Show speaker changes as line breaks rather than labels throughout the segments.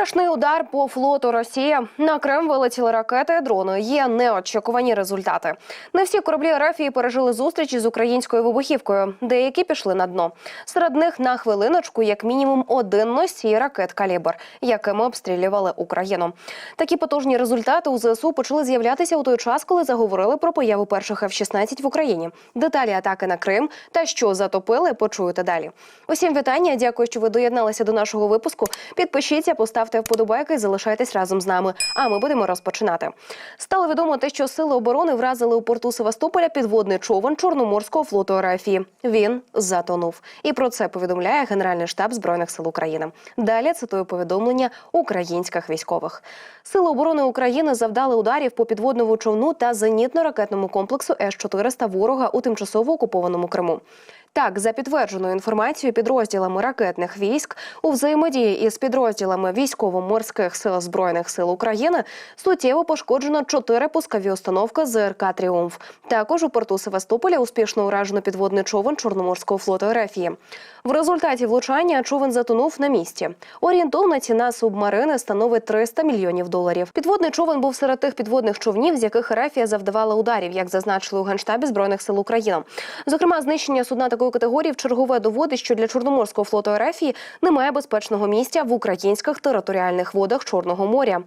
Страшний удар по флоту Росії на Крим вилетіли ракети, дрони. Є неочікувані результати. Не всі кораблі РФ пережили зустрічі з українською вибухівкою. Деякі пішли на дно. Серед них на хвилиночку, як мінімум, один носій ракет калібр, якими обстрілювали Україну. Такі потужні результати у ЗСУ почали з'являтися у той час, коли заговорили про появу перших F-16 в Україні. Деталі атаки на Крим та що затопили, почуєте далі. Усім вітання. Дякую, що ви доєдналися до нашого випуску. Підпишіться, поставте вподобайки залишайтесь разом з нами. А ми будемо розпочинати. Стало відомо те, що сили оборони вразили у порту Севастополя підводний човен Чорноморського флоту РФ. Він затонув. І про це повідомляє Генеральний штаб збройних сил України. Далі цитую повідомлення українських військових. Сили оборони України завдали ударів по підводному човну та зенітно-ракетному комплексу С-400 ворога у тимчасово окупованому Криму. Так, за підтвердженою інформацією, підрозділами ракетних військ у взаємодії із підрозділами військово-морських сил збройних сил України суттєво пошкоджено чотири пускові установки ЗРК Тріумф. Також у порту Севастополя успішно уражено підводний човен Чорноморського флоту РФ. В результаті влучання човен затонув на місці. Орієнтовна ціна субмарини становить 300 мільйонів доларів. Підводний човен був серед тих підводних човнів, з яких РФ завдавала ударів, як зазначили у генштабі збройних сил України. Зокрема, знищення судна такої категорії в чергове доводить, що для Чорноморського флоту РФ немає безпечного місця в українських територіальних водах Чорного моря.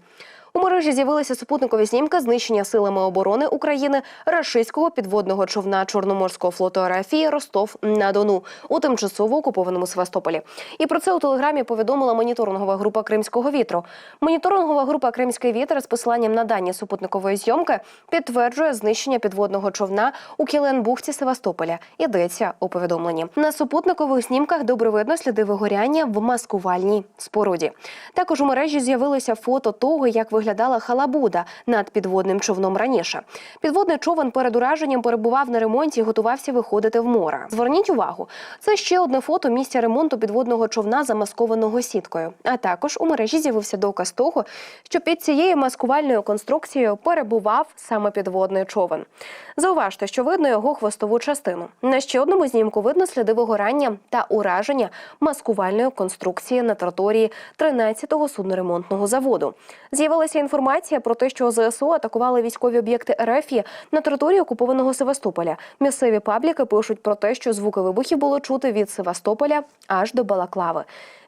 У мережі з'явилися супутникові знімки знищення силами оборони України рашистського підводного човна Чорноморського флоту РФ Ростов на Дону у тимчасово окупованому Севастополі. І про це у телеграмі повідомила моніторингова група Кримського вітру. Моніторингова група Кримський вітер з посиланням на дані супутникової зйомки підтверджує знищення підводного човна у Кіленбухті Севастополя. Йдеться у повідомленні. На супутникових знімках добре видно сліди вигоряння в маскувальній споруді. Також у мережі з'явилося фото того, як виглядала халабуда над підводним човном раніше. Підводний човен перед ураженням перебував на ремонті і готувався виходити в море. Зверніть увагу, це ще одне фото місця ремонту підводного човна, замаскованого сіткою. А також у мережі з'явився доказ того, що під цією маскувальною конструкцією перебував саме підводний човен. Зауважте, що видно його хвостову частину. На ще одному знімку видно сліди вигорання та ураження маскувальної конструкції на території 13-го судноремонтного заводу. З'явилася інформація про те, що ЗСУ атакували військові об'єкти РФ на території окупованого Севастополя. Місцеві пабліки пишуть про те, що звуки вибухів було чути від Севастополя аж до Балаклави.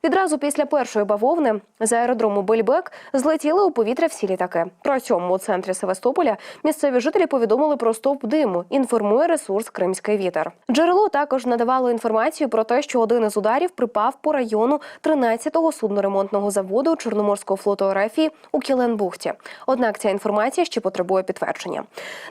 Відразу після першої бавовни з аеродрому Бельбек злетіли у повітря всі літаки. При цьому у центрі Севастополя місцеві жителі повідомили про стовп диму. Інформує ресурс Кримський вітер. Джерело також надавало інформацію про те, що один із ударів припав по району 13-го судноремонтного заводу Чорноморського флоту РФ у Кіленбухті. Однак ця інформація ще потребує підтвердження.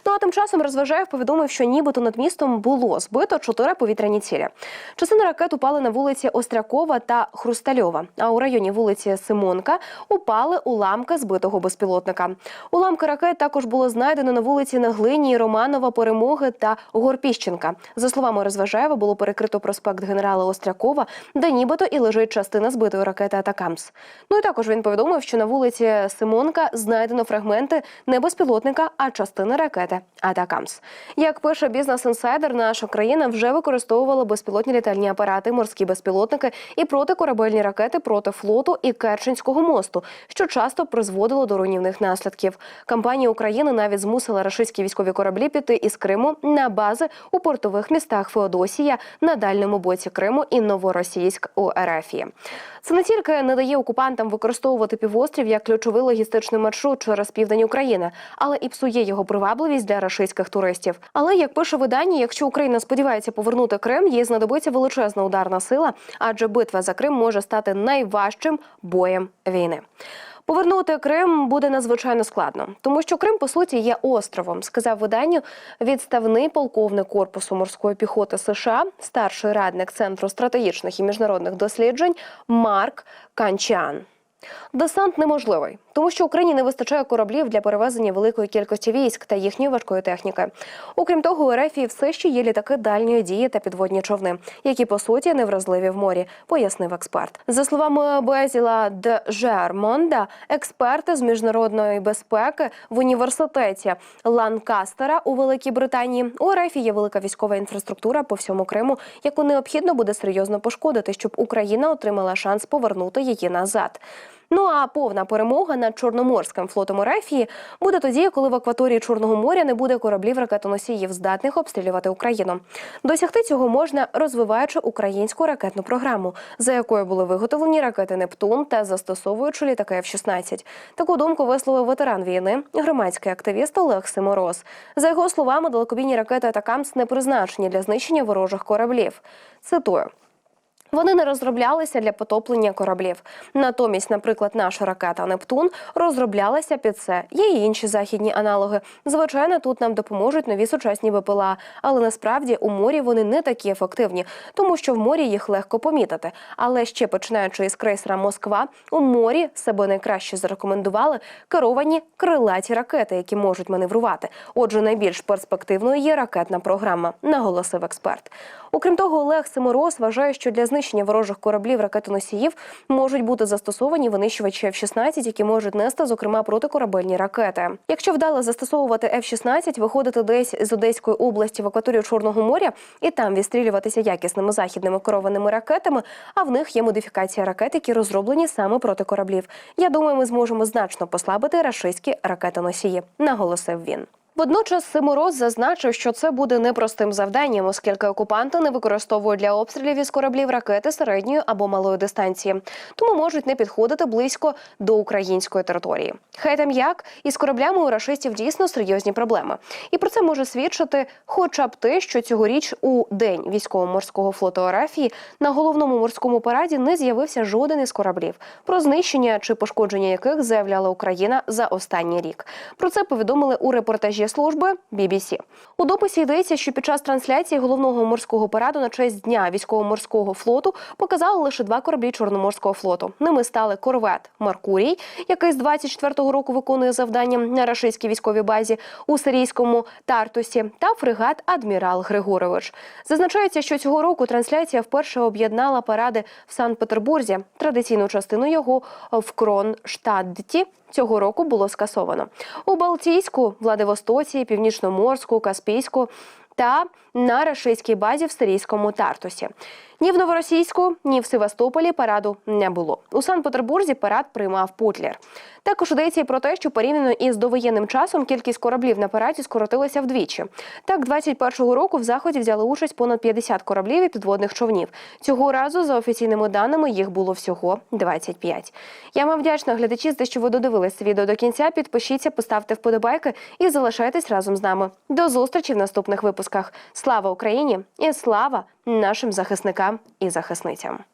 Ну а тим часом Розважаєв повідомив, що нібито над містом було збито чотири повітряні цілі. Частина ракет упали на вулиці Острякова та Хрустальова. А у районі вулиці Симонка упали уламки збитого безпілотника. Уламки ракет також було знайдено на вулиці Наглині, Романова, Перемоги та Горпіщенка. За словами Розважаєва, було перекрито проспект генерала Острякова, де нібито і лежить частина збитої ракети Атакамс. Ну і також він повідомив, що на вулиці Симонка знайдено фрагменти не безпілотника, а частини ракети Атакамс. Як пише бізнес інсайдер, наша країна вже використовувала безпілотні літальні апарати, морські безпілотники і протикорабельні ракети проти флоту і Керченського мосту, що часто призводило до руйнівних наслідків. Кампанія України навіть змусила рашистські військові кораблі піти із Криму на бази у портових містах Феодосія на дальньому боці Криму і Новоросійськ у Ерефії. Це не тільки не дає окупантам використовувати півострів як ключовий логістичний маршрут через південь України, але і псує його привабливість для рашистських туристів. Але як пише видання, якщо Україна сподівається повернути Крим, їй знадобиться величезна ударна сила, адже битва за Крим може стати найважчим боєм війни. Повернути Крим буде надзвичайно складно, тому що Крим по суті є островом, сказав виданню відставний полковник корпусу морської піхоти США, старший радник центру стратегічних і міжнародних досліджень Марк Канчан. Десант неможливий, тому що Україні не вистачає кораблів для перевезення великої кількості військ та їхньої важкої техніки. Окрім того, у РФ все ще є літаки дальньої дії та підводні човни, які по суті невразливі в морі, пояснив експерт. За словами Безіла де Жермонда, експерти з міжнародної безпеки в університеті Ланкастера у Великій Британії у РФ є велика військова інфраструктура по всьому Криму, яку необхідно буде серйозно пошкодити, щоб Україна отримала шанс повернути її назад. Ну а повна перемога над Чорноморським флотом Ерефії буде тоді, коли в акваторії Чорного моря не буде кораблів ракетоносіїв, здатних обстрілювати Україну. Досягти цього можна, розвиваючи українську ракетну програму, за якою були виготовлені ракети Нептун та застосовуючи літаки F-16. Таку думку висловив ветеран війни, громадський активіст Олег Симороз. За його словами, далекобійні ракети Атакамс не призначені для знищення ворожих кораблів. Цитую. Вони не розроблялися для потоплення кораблів. Натомість, наприклад, наша ракета Нептун розроблялася під це. Є й інші західні аналоги. Звичайно, тут нам допоможуть нові сучасні БПЛА, але насправді у морі вони не такі ефективні, тому що в морі їх легко помітити. Але ще починаючи із крейсера Москва, у морі себе найкраще зарекомендували керовані крилаті ракети, які можуть маневрувати. Отже, найбільш перспективною є ракетна програма, наголосив експерт. Окрім того, Олег Симороз вважає, що для знищення ворожих кораблів ракетоносіїв можуть бути застосовані винищувачі F-16, які можуть нести, зокрема, протикорабельні ракети. Якщо вдало застосовувати F-16, виходити десь з Одеської області в акваторію Чорного моря і там відстрілюватися якісними західними керованими ракетами, а в них є модифікація ракет, які розроблені саме проти кораблів. Я думаю, ми зможемо значно послабити рашистські ракетоносії, наголосив він. Водночас Симороз зазначив, що це буде непростим завданням, оскільки окупанти не використовують для обстрілів із кораблів ракети середньої або малої дистанції, тому можуть не підходити близько до української території. Хай там як із кораблями у рашистів дійсно серйозні проблеми, і про це може свідчити, хоча б те, що цьогоріч у день військово-морського флоту Арафії на головному морському параді не з'явився жоден із кораблів, про знищення чи пошкодження яких заявляла Україна за останній рік. Про це повідомили у репортажі служби BBC. У дописі йдеться, що під час трансляції головного морського параду на честь дня військово-морського флоту показали лише два кораблі Чорноморського флоту. Ними стали корвет Маркурій, який з 24-го року виконує завдання на рашистській військовій базі у сирійському Тартусі, та фрегат Адмірал Григорович. Зазначається, що цього року трансляція вперше об'єднала паради в Санкт-Петербурзі. Традиційну частину його в Кронштадті цього року було скасовано. У Балтійську, Владивостоці, Північноморську, Каспійську та на рашистській базі в сирійському Тартусі. Ні в Новоросійську, ні в Севастополі параду не було. У Санкт-Петербурзі парад приймав Путлер. Також йдеться про те, що порівняно із довоєнним часом кількість кораблів на параді скоротилася вдвічі. Так, 21-го року в заході взяли участь понад 50 кораблів і підводних човнів. Цього разу, за офіційними даними, їх було всього 25. Я вам вдячна глядачі за те, що ви додивились це відео до кінця. Підпишіться, поставте вподобайки і залишайтесь разом з нами. До зустрічі в наступних випусках. Слава Україні і слава нашим захисникам і захисницям.